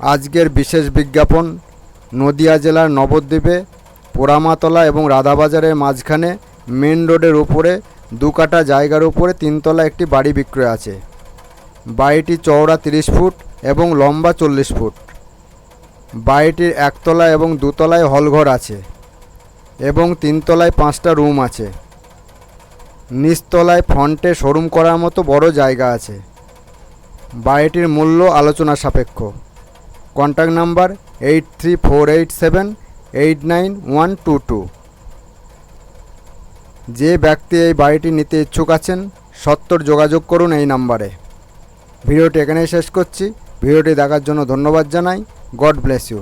আজকের বিশেষ বিজ্ঞাপন নদিয়া জেলার নবদ্বীপে, পোড়ামাতলা এবং রাধাবাজারের মাঝখানে মেন রোডের উপরে দু কাটা জায়গার উপরে তিনতলা একটি বাড়ি বিক্রয় আছে। বাড়িটি চওড়া তিরিশ ফুট এবং লম্বা চল্লিশ ফুট। বাড়িটির একতলা এবং দুতলায় হলঘর আছে এবং তিনতলায় পাঁচটা রুম আছে। নিচতলায় ফ্রন্টে শোরুম করার মতো বড় জায়গা আছে। বাড়িটির মূল্য আলোচনা সাপেক্ষ। Contact number eight three four eight seven eight nine one two two যে ব্যক্তি এই বাড়িটি নিতে ইচ্ছুক আছেন, সত্তর যোগাযোগ করুন এই নাম্বারে। ভিডিওটি এখানেই শেষ করছি। ভিডিওটি দেখার জন্য ধন্যবাদ জানাই। God bless you.